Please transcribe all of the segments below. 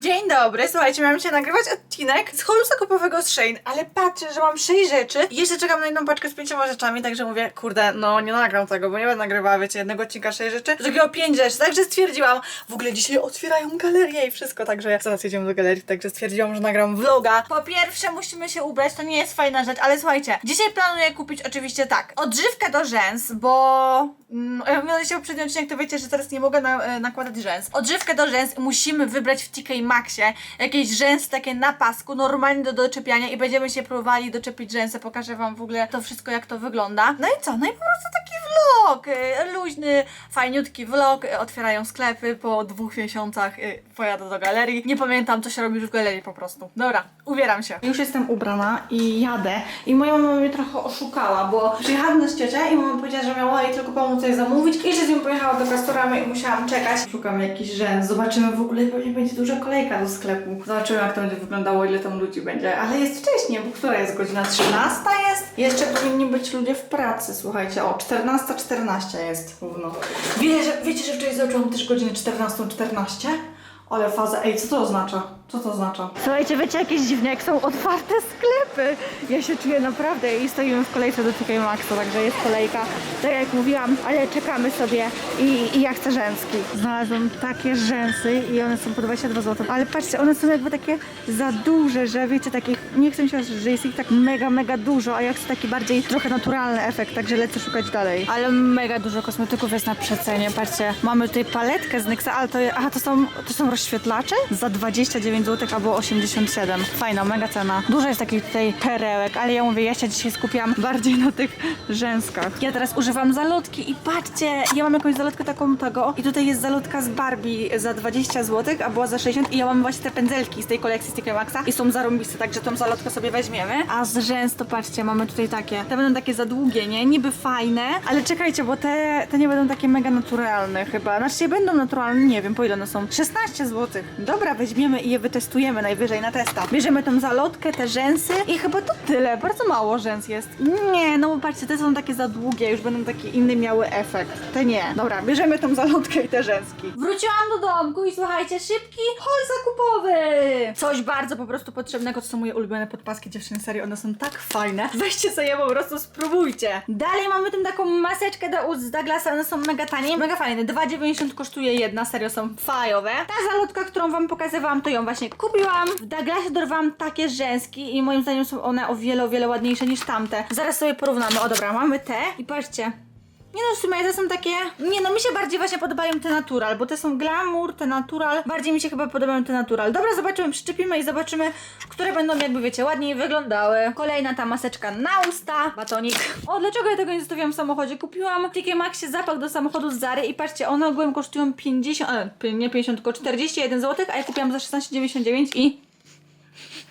Dzień dobry, słuchajcie, miałam dzisiaj nagrywać odcinek z holu zakupowego z Shein, ale patrzę, że mam 6 rzeczy jeszcze czekam na jedną paczkę z pięcioma rzeczami, także mówię, kurde, no nie nagram tego, bo nie będę nagrywała, wiecie, jednego odcinka 6 rzeczy, drugiego 5 rzeczy, także stwierdziłam, w ogóle dzisiaj otwierają galerię i wszystko, także zaraz jedziemy do galerii, także stwierdziłam, że nagram vloga. Po pierwsze musimy się ubrać, to nie jest fajna rzecz, ale słuchajcie, dzisiaj planuję kupić oczywiście tak, odżywkę do rzęs, bo mm, jak oglądacie poprzedni odcinek, to wiecie, że teraz nie mogę na, e, nakładać rzęs. Odżywkę do rzęs musimy wybrać w TK Maxie. Jakieś rzęsy takie na pasku, normalnie do doczepiania i będziemy się próbowali doczepić rzęsy. Pokażę wam w ogóle to wszystko, jak to wygląda. No i co? No i po prostu taki vlog, e, luźny, fajniutki vlog. E, Otwierają sklepy po dwóch miesiącach, e, pojadę do galerii. Nie pamiętam, co się robi w galerii po prostu. Dobra, ubieram się. Już jestem ubrana i jadę. I moja mama mnie trochę oszukała, bo przyjechałam z ciocia i mama powiedziała, że miała tylko pomóc coś zamówić i że z nią pojechała do Castoramy i musiałam czekać. Szukam jakiś rzęs, zobaczymy w ogóle, pewnie będzie duża kolejka do sklepu. Zobaczymy jak to będzie wyglądało, ile tam ludzi będzie. Ale jest wcześnie, bo która jest godzina? 13 jest? Jeszcze powinni być ludzie w pracy, słuchajcie. O, 14.14 jest równo. Wiecie, że, wiecie, że wczoraj zobaczyłam też godzinę 14.14? Ale faza, ej, co to oznacza? Co to oznacza? Słuchajcie, wiecie jakieś dziwne, jak są otwarte sklepy. Ja się czuję naprawdę i stoimy w kolejce do TK Maxa, także jest kolejka. Tak jak mówiłam, ale czekamy sobie i, i ja chcę rzęski. Znalazłam takie rzęsy i one są po 22 zł. Ale patrzcie, one są jakby takie za duże, że wiecie, takich, nie chcę mi się, że jest ich tak mega, mega dużo, a ja chcę taki bardziej trochę naturalny efekt, także lecę szukać dalej. Ale mega dużo kosmetyków jest na przecenie. Patrzcie, mamy tutaj paletkę z NYXa, ale to, aha, to są, to są rozświetlacze za 29 zł albo 87. Fajna, mega cena. Dużo jest takich tutaj perełek, ale ja mówię, ja się dzisiaj skupiam bardziej na tych rzęskach. Ja teraz używam zalotki i patrzcie, ja mam jakąś zalotkę taką tego i tutaj jest zalotka z Barbie za 20 zł, a była za 60 i ja mam właśnie te pędzelki z tej kolekcji z TK Maxa i są zarąbiste, także tą zalotkę sobie weźmiemy. A z rzęs to patrzcie, mamy tutaj takie. Te będą takie za długie, nie? Niby fajne, ale czekajcie, bo te, te nie będą takie mega naturalne chyba. Znaczy będą naturalne, nie wiem po ile one są. 16 zł. Dobra, weźmiemy i je wytestujemy najwyżej na testa. Bierzemy tą zalotkę, te rzęsy i chyba to tyle. Bardzo mało rzęs jest. Nie, no bo patrzcie, te są takie za długie, już będą taki inny miały efekt. Te nie. Dobra, bierzemy tą zalotkę i te rzęski. Wróciłam do domku i słuchajcie, szybki hol zakupowy. Coś bardzo po prostu potrzebnego, to są moje ulubione podpaski dziewczyny, serio, one są tak fajne. Weźcie sobie po prostu, spróbujcie. Dalej mamy tym taką maseczkę do ust z Douglasa, one są mega tanie, mega fajne. 2,90 kosztuje jedna, serio są fajowe. Ta zalotka, którą wam pokazywałam, to ją właśnie kupiłam. W Douglasie dorwałam takie rzęski i moim zdaniem są one o wiele, o wiele ładniejsze niż tamte. Zaraz sobie porównamy. O dobra, mamy te i patrzcie. Nie no, w sumie te są takie... Nie no, mi się bardziej właśnie podobają te natural, bo te są glamour, te natural. Bardziej mi się chyba podobają te natural. Dobra, zobaczymy, przyczepimy i zobaczymy, które będą jakby, wiecie, ładniej wyglądały. Kolejna ta maseczka na usta, batonik. O, dlaczego ja tego nie zostawiłam w samochodzie? Kupiłam w TK Maxie zapach do samochodu z Zary i patrzcie, one ogółem kosztują 50, a, nie 50, tylko 41 zł, a ja kupiłam za 16,99 i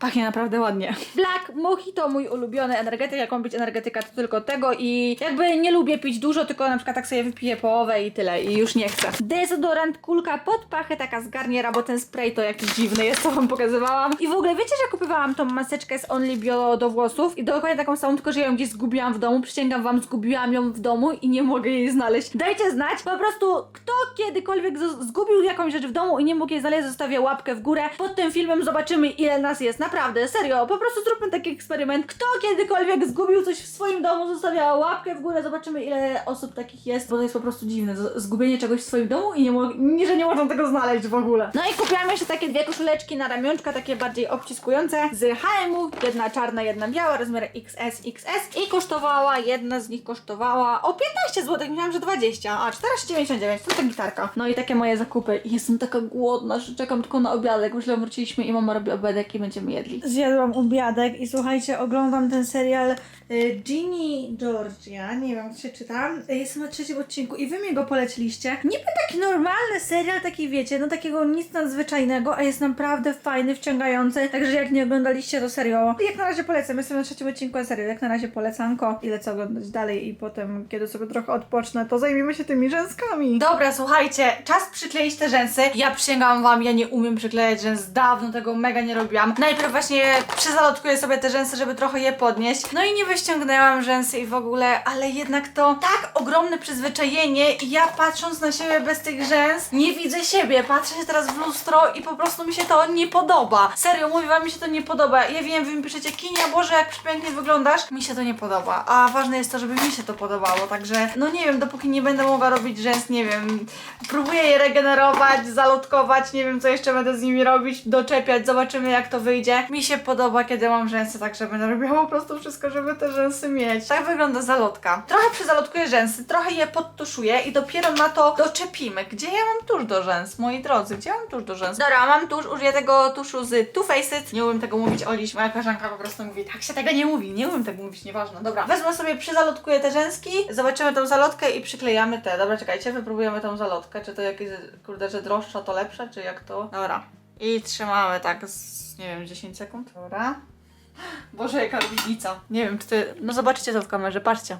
Pachnie naprawdę ładnie. Black Mojito, mój ulubiony energetyk. Jak być energetyka, to tylko tego i jakby nie lubię pić dużo, tylko na przykład tak sobie wypiję połowę i tyle i już nie chcę. Dezodorant, kulka pod pachę, taka z Garniera, bo ten spray to jakiś dziwny jest, co wam pokazywałam. I w ogóle wiecie, że kupowałam tą maseczkę z Only Bio do włosów i dokładnie taką samą, tylko że ją gdzieś zgubiłam w domu. Przysięgam wam, zgubiłam ją w domu i nie mogę jej znaleźć. Dajcie znać, po prostu kto kiedykolwiek zgubił jakąś rzecz w domu i nie mógł jej znaleźć, zostawię łapkę w górę. Pod tym filmem zobaczymy ile nas jest. Naprawdę, serio, po prostu zróbmy taki eksperyment. Kto kiedykolwiek zgubił coś w swoim domu, zostawia łapkę w górę, zobaczymy ile osób takich jest, bo to jest po prostu dziwne. Zgubienie czegoś w swoim domu i nie, mo- nie że nie można tego znaleźć w ogóle. No i kupiłam jeszcze takie dwie koszuleczki na ramionczka, takie bardziej obciskujące z H&M-u, jedna czarna, jedna biała, rozmiar XS, XS i kosztowała, jedna z nich kosztowała o 15 zł, myślałam, że 20, a 14,99, to ta gitarka. No i takie moje zakupy jestem taka głodna, że czekam tylko na obiadek, myślę, wróciliśmy i mama robi obiadek i będziemy jedli. Zjadłam obiadek i słuchajcie, oglądam ten serial y, Ginny Georgia, nie wiem, się czytam. Y, Jestem na trzecim odcinku i wy mi go poleciliście. Niby taki normalny serial, taki wiecie, no takiego nic nadzwyczajnego, a jest naprawdę fajny, wciągający. Także jak nie oglądaliście, to serio. Jak na razie polecam, jestem na trzecim odcinku, a serio, jak na razie polecanko i lecę oglądać dalej i potem, kiedy sobie trochę odpocznę, to zajmiemy się tymi rzęskami. Dobra, słuchajcie, czas przykleić te rzęsy. Ja przysięgam wam, ja nie umiem przyklejać rzęs, dawno tego mega nie robiłam. Najpierw właśnie przyzalotkuję sobie te rzęsy, żeby trochę je podnieść. No i nie wyściągnęłam rzęsy i w ogóle, ale jednak to tak ogromne przyzwyczajenie i ja patrząc na siebie bez tych rzęs nie widzę siebie. Patrzę się teraz w lustro i po prostu mi się to nie podoba. Serio, mówię wam, mi się to nie podoba. Ja wiem, wy mi piszecie, Kinia, Boże, jak przepięknie wyglądasz. Mi się to nie podoba, a ważne jest to, żeby mi się to podobało, także no nie wiem, dopóki nie będę mogła robić rzęs, nie wiem, próbuję je regenerować, zalotkować, nie wiem, co jeszcze będę z nimi robić, doczepiać, zobaczymy jak to wyjdzie. Mi się podoba, kiedy mam rzęsy, także będę robiła po prostu wszystko, żeby te rzęsy mieć. Tak wygląda zalotka. Trochę przyzalotkuję rzęsy, trochę je podtuszuję i dopiero na to doczepimy. Gdzie ja mam tusz do rzęs, moi drodzy? Gdzie mam tusz do rzęs? Dobra, mam tusz, użyję tego tuszu z Too Faced. Nie umiem tego mówić, Oliś, moja koleżanka po prostu mówi, tak się tego nie mówi, nie umiem tego mówić, nieważne. Dobra, wezmę sobie, przyzalotkuję te rzęski, zobaczymy tą zalotkę i przyklejamy te. Dobra, czekajcie, wypróbujemy tą zalotkę, czy to jakieś, kurde, że droższa to lepsze, czy jak to? Dobra. I trzymamy tak z, nie wiem, 10 sekund. Dobra. Boże, jaka różnica. Nie wiem, czy ty... No zobaczycie to w kamerze, patrzcie.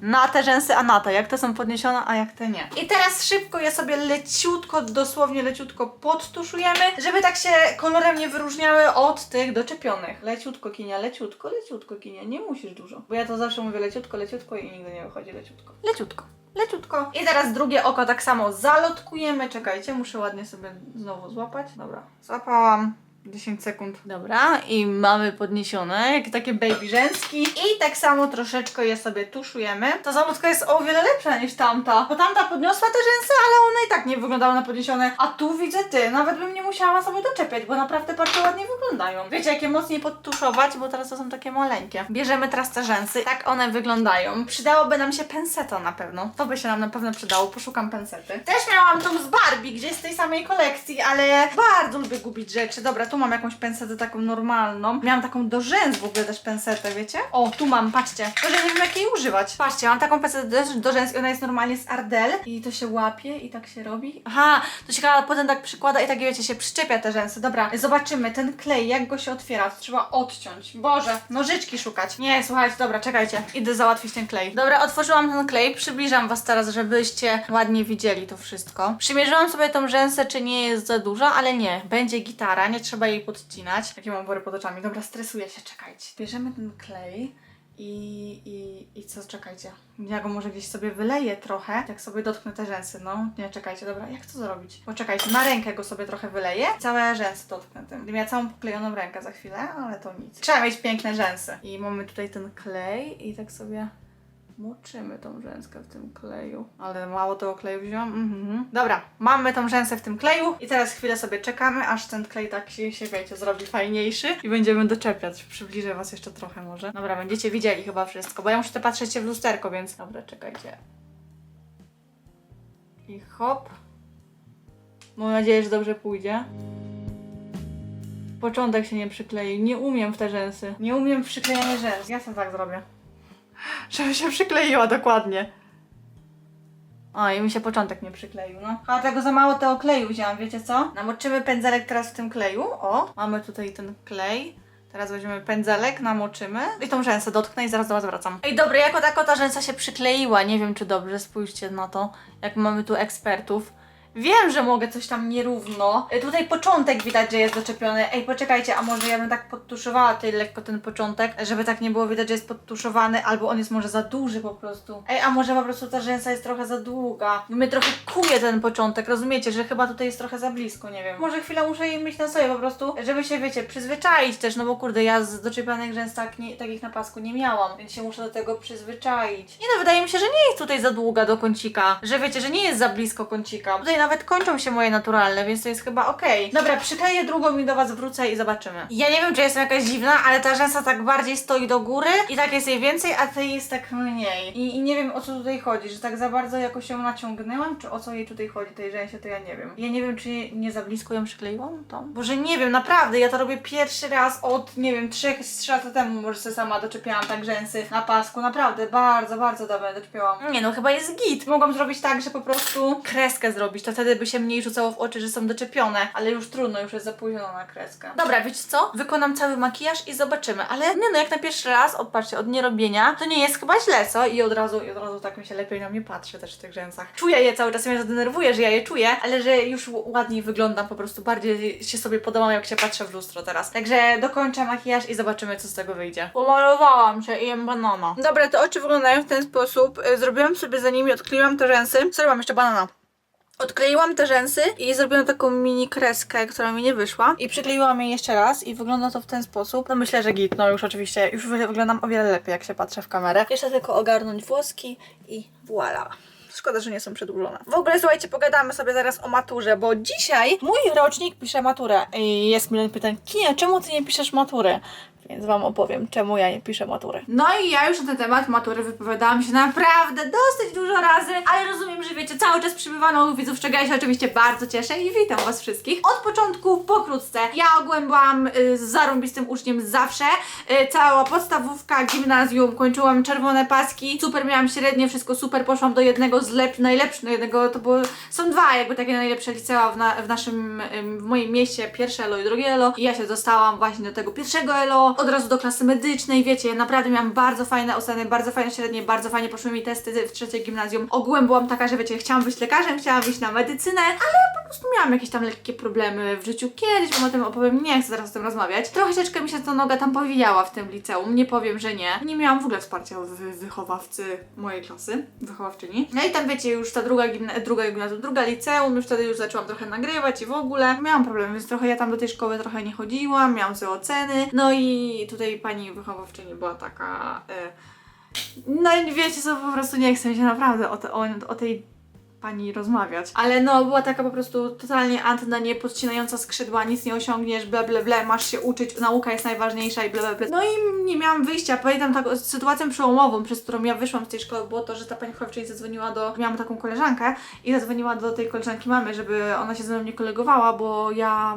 Na te rzęsy, a na te, jak te są podniesione, a jak te nie. I teraz szybko je sobie leciutko, dosłownie leciutko podtuszujemy, żeby tak się kolorem nie wyróżniały od tych doczepionych. Leciutko kinia, leciutko, leciutko kinia, nie musisz dużo. Bo ja to zawsze mówię leciutko, leciutko i nigdy nie wychodzi leciutko. Leciutko. Leciutko. I teraz drugie oko tak samo zalotkujemy. Czekajcie, muszę ładnie sobie znowu złapać. Dobra, złapałam. 10 sekund. Dobra, i mamy podniesione, jak takie baby rzęski. I tak samo troszeczkę je sobie tuszujemy. Ta zalotka jest o wiele lepsza niż tamta. Bo tamta podniosła te rzęsy, ale one i tak nie wyglądały na podniesione. A tu widzę ty, nawet bym nie musiała sobie doczepiać, bo naprawdę bardzo ładnie wyglądają. Wiecie, jakie mocniej podtuszować, bo teraz to są takie maleńkie. Bierzemy teraz te rzęsy, tak one wyglądają. Przydałoby nam się penseto na pewno. To by się nam na pewno przydało, poszukam pensety. Też miałam tą z Barbie, gdzieś z tej samej kolekcji, ale bardzo lubię gubić rzeczy. Dobra, tu mam jakąś pensetę taką normalną. Miałam taką do rzęs w ogóle też pensetę, wiecie? O, tu mam, patrzcie. Tylko, że nie wiem jak jej używać. Patrzcie, mam taką pensetę do, do rzęs i ona jest normalnie z Ardell i to się łapie i tak się robi. Aha, to się chyba potem tak przykłada i tak wiecie, się przyczepia te rzęsy. Dobra, zobaczymy ten klej, jak go się otwiera. To trzeba odciąć. Boże, nożyczki szukać. Nie, słuchajcie, dobra, czekajcie. Idę załatwić ten klej. Dobra, otworzyłam ten klej. Przybliżam was teraz, żebyście ładnie widzieli to wszystko. Przymierzyłam sobie tą rzęsę, czy nie jest za duża, ale nie. Będzie gitara, nie trzeba jej podcinać. Jakie mam wory pod oczami. Dobra, stresuję się, czekajcie. Bierzemy ten klej. I, i, I co, czekajcie. Ja go może gdzieś sobie wyleję trochę, jak sobie dotknę te rzęsy, no. Nie, czekajcie, dobra, jak to zrobić? Poczekajcie, na rękę go sobie trochę wyleję, całe rzęsy dotknę tym. Będę miała całą poklejoną rękę za chwilę, ale to nic. Trzeba mieć piękne rzęsy. I mamy tutaj ten klej i tak sobie moczymy tą rzęskę w tym kleju. Ale mało tego kleju wziąłam. Mhm. Dobra, mamy tą rzęsę w tym kleju i teraz chwilę sobie czekamy, aż ten klej tak się, się wiecie, zrobi fajniejszy i będziemy doczepiać. Przybliżę was jeszcze trochę może. Dobra, będziecie widzieli chyba wszystko, bo ja muszę patrzeć się w lusterko, więc... Dobra, czekajcie. I hop. Mam nadzieję, że dobrze pójdzie. Początek się nie przykleił. Nie umiem w te rzęsy. Nie umiem w przyklejanie rzęs. Ja sobie tak zrobię. Żeby się przykleiła dokładnie. O, i mi się początek nie przykleił, no. A tego za mało tego kleju wzięłam, wiecie co? Namoczymy pędzelek teraz w tym kleju. O, mamy tutaj ten klej. Teraz weźmiemy pędzelek, namoczymy i tą rzęsę dotknę i zaraz do was wracam. Ej, dobra, jako tako ta rzęsa się przykleiła. Nie wiem, czy dobrze, spójrzcie na to, jak mamy tu ekspertów. Wiem, że mogę coś tam nierówno. Y, Tutaj początek widać, że jest doczepiony. Ej, poczekajcie, a może ja bym tak podtuszowała tutaj lekko ten początek, żeby tak nie było widać, że jest podtuszowany, albo on jest może za duży po prostu. Ej, a może po prostu ta rzęsa jest trochę za długa. Mnie trochę kuje ten początek, rozumiecie, że chyba tutaj jest trochę za blisko, nie wiem. Może chwilę muszę jej mieć na sobie po prostu, żeby się, wiecie, przyzwyczaić też, no bo kurde, ja z doczepionych rzęs tak nie, takich na pasku nie miałam, więc się muszę do tego przyzwyczaić. Nie no, wydaje mi się, że nie jest tutaj za długa do kącika, że wiecie, że nie jest za blisko kącika. Tutaj nawet kończą się moje naturalne, więc to jest chyba okej. Dobra, przykleję drugą i do was wrócę i zobaczymy. Ja nie wiem, czy jestem jakaś dziwna, ale ta rzęsa tak bardziej stoi do góry i tak jest jej więcej, a tej jest tak mniej. I, I nie wiem o co tutaj chodzi, że tak za bardzo jakoś ją naciągnęłam, czy o co jej tutaj chodzi, tej rzęsie, to ja nie wiem. Ja nie wiem, czy nie za blisko ją przykleiłam tą? Boże, nie wiem, naprawdę, ja to robię pierwszy raz od, nie wiem, trzech, trzy lata temu, może sobie sama doczepiałam tak rzęsy na pasku, naprawdę, bardzo, bardzo dawno doczepiałam. Nie no, chyba jest git. Mogłam zrobić tak, że po prostu kreskę zrobić, to wtedy by się mniej rzucało w oczy, że są doczepione, ale już trudno, już jest za późno na kreskę. Dobra, wiecie co? Wykonam cały makijaż i zobaczymy, ale nie no, jak na pierwszy raz, opatrzcie, od nierobienia, to nie jest chyba źle, co? I od razu, i od razu tak mi się lepiej na mnie patrzy też w tych rzęsach. Czuję je cały czas, mnie to denerwuje, że ja je czuję, ale że już ładniej wyglądam, po prostu bardziej się sobie podobam, jak się patrzę w lustro teraz. Także dokończę makijaż i zobaczymy, co z tego wyjdzie. Pomalowałam się i jem banana. Dobra, te oczy wyglądają w ten sposób. Y, Zrobiłam sobie za nimi, odkleiłam te rzęsy. Mam jeszcze banana. Odkleiłam te rzęsy i zrobiłam taką mini kreskę, która mi nie wyszła. I przykleiłam je jeszcze raz i wygląda to w ten sposób. No myślę, że git, no już oczywiście, już wy- wyglądam o wiele lepiej, jak się patrzę w kamerę. Jeszcze tylko ogarnąć włoski i voila. Szkoda, że nie są przedłużone. W ogóle słuchajcie, pogadamy sobie zaraz o maturze, bo dzisiaj mój rocznik pisze maturę. I jest milion pytań, Kinia, czemu ty nie piszesz matury? Więc wam opowiem, czemu ja nie piszę matury. No i ja już na ten temat matury wypowiadałam się naprawdę dosyć dużo razy, ale rozumiem, że wiecie, cały czas przybywa nowych widzów, czego ja się oczywiście bardzo cieszę i witam was wszystkich. Od początku pokrótce. Ja ogółem byłam y, zarąbistym uczniem zawsze. Y, cała podstawówka, gimnazjum, kończyłam czerwone paski, super miałam średnie, wszystko super, poszłam do jednego z lep najlepszych, no jednego, to było, są dwa jakby takie najlepsze licea w, na, w naszym, ym, w moim mieście, pierwsze elo i drugie elo i ja się dostałam właśnie do tego pierwszego elo, od razu do klasy medycznej, wiecie, naprawdę miałam bardzo fajne oceny, bardzo fajne średnie, bardzo fajnie poszły mi testy w trzeciej gimnazjum. Ogółem byłam taka, że wiecie, chciałam być lekarzem, chciałam iść na medycynę, ale po prostu miałam jakieś tam lekkie problemy w życiu kiedyś, wam o tym opowiem, nie chcę teraz o tym rozmawiać. Troszeczkę mi się ta noga tam powijała w tym liceum, nie powiem, że nie. Nie miałam w ogóle wsparcia w wychowawcy mojej klasy, wychowawczyni. No i tam wiecie, już ta druga, gimna- druga gimnazjum, druga liceum, już wtedy już zaczęłam trochę nagrywać i w ogóle miałam problem, więc trochę ja tam do tej szkoły trochę nie chodziłam, miałam złe oceny. No i tutaj pani wychowawczyni była taka... E, no i wiecie co, po prostu nie chcę mi się naprawdę o, te, o, o tej pani rozmawiać. Ale no, była taka po prostu totalnie antyna, nie podcinająca skrzydła, nic nie osiągniesz, ble, ble, ble, masz się uczyć, nauka jest najważniejsza i ble, ble, ble. No i nie miałam wyjścia. Pamiętam taką sytuację przełomową, przez którą ja wyszłam z tej szkoły, było to, że ta pani wychowawczyni zadzwoniła do, miałam taką koleżankę i zadzwoniła do tej koleżanki mamy, żeby ona się ze mną nie kolegowała, bo ja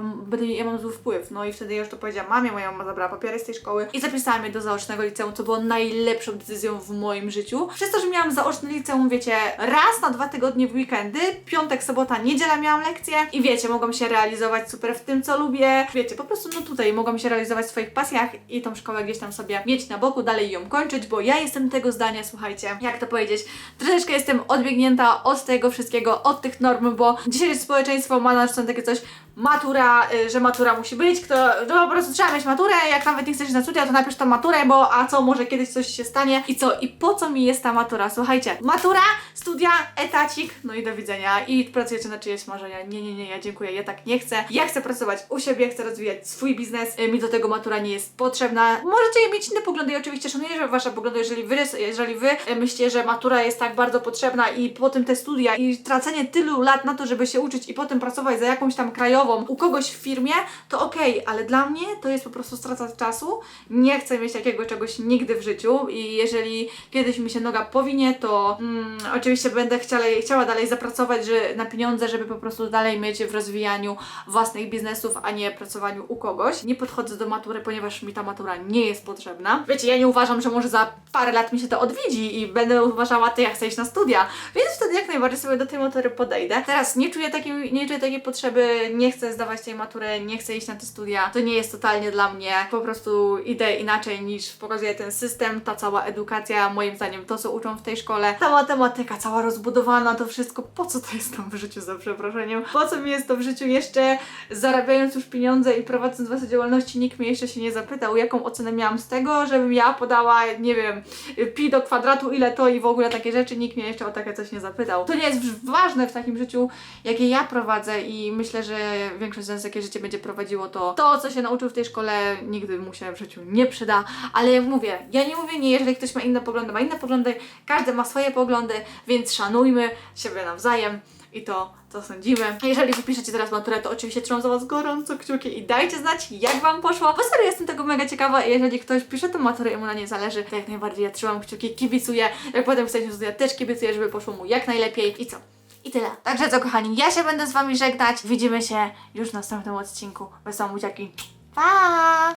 ja mam zły wpływ. No i wtedy ja już to powiedziałam mamie, moja mama zabrała papiery z tej szkoły i zapisała mnie do zaocznego liceum, co było najlepszą decyzją w moim życiu. Przez to, że miałam zaoczne liceum, wiecie, raz na dwa tygodnie w weekendy, piątek, sobota, niedziela miałam lekcje i wiecie, mogłam się realizować super w tym, co lubię. Wiecie, po prostu no tutaj mogłam się realizować w swoich pasjach i tą szkołę gdzieś tam sobie mieć na boku, dalej ją kończyć, bo ja jestem tego zdania, słuchajcie, jak to powiedzieć, troszeczkę jestem odbiegnięta od tego wszystkiego, od tych norm, bo dzisiaj społeczeństwo ma na takie coś, matura, y, że matura musi być, kto, że po prostu trzeba mieć maturę, jak nawet nie chcesz na studia, to napisz tą maturę, bo a co, może kiedyś coś się stanie i co, i po co mi jest ta matura? Słuchajcie, matura, studia, etacik, no i do widzenia i pracujecie na czyjeś marzenia. Nie, nie, nie, ja dziękuję, ja tak nie chcę. Ja chcę pracować u siebie, chcę rozwijać swój biznes, y, mi do tego matura nie jest potrzebna. Możecie mieć inne poglądy i oczywiście szanuję wasze poglądy, jeżeli wy, jeżeli wy y, myślicie, że matura jest tak bardzo potrzebna i potem te studia i tracenie tylu lat na to, żeby się uczyć i potem pracować za jakąś tam krajową u kogoś w firmie, to okej, ale dla mnie to jest po prostu strata czasu. Nie chcę mieć takiego czegoś nigdy w życiu i jeżeli kiedyś mi się noga powinie, to mm, oczywiście będę chciała, chciała dalej zapracować że, na pieniądze, żeby po prostu dalej mieć w rozwijaniu własnych biznesów, a nie pracowaniu u kogoś. Nie podchodzę do matury, ponieważ mi ta matura nie jest potrzebna. Wiecie, ja nie uważam, że może za parę lat mi się to odwiedzi i będę uważała, to ja chcę iść na studia, więc wtedy jak najbardziej sobie do tej matury podejdę. Teraz nie czuję takiej, nie czuję takiej potrzeby, nie chcę zdawać tej matury, nie chcę iść na te studia. To nie jest totalnie dla mnie. Po prostu idę inaczej niż pokazuje ten system, ta cała edukacja, moim zdaniem to, co uczą w tej szkole. Ta matematyka cała rozbudowana, to wszystko, po co to jest tam w życiu, za przeproszeniem? Po co mi jest to w życiu jeszcze, zarabiając już pieniądze i prowadząc własne działalności, nikt mnie jeszcze się nie zapytał, jaką ocenę miałam z tego, żebym ja podała, nie wiem, pi do kwadratu, ile to i w ogóle takie rzeczy, nikt mnie jeszcze o takie coś nie zapytał. To nie jest ważne w takim życiu, jakie ja prowadzę i myślę, że większość z nas, życie będzie prowadziło, to to, co się nauczył w tej szkole, nigdy mu się w życiu nie przyda, ale jak mówię, ja nie mówię nie, jeżeli ktoś ma inne poglądy, ma inne poglądy, każdy ma swoje poglądy, więc szanujmy siebie nawzajem i to, co sądzimy. Jeżeli wypiszecie teraz maturę, to oczywiście trzymam za Was gorąco kciuki i dajcie znać, jak Wam poszło, bo serio jestem tego mega ciekawa i jeżeli ktoś pisze tę maturę i mu na nie zależy, to jak najbardziej ja trzymam kciuki, kibicuję, jak potem chcecie studia, też kibicuję, żeby poszło mu jak najlepiej i co? I tyle. Także co kochani, ja się będę z Wami żegnać, widzimy się już w następnym odcinku. Wesołe buziaki. Pa!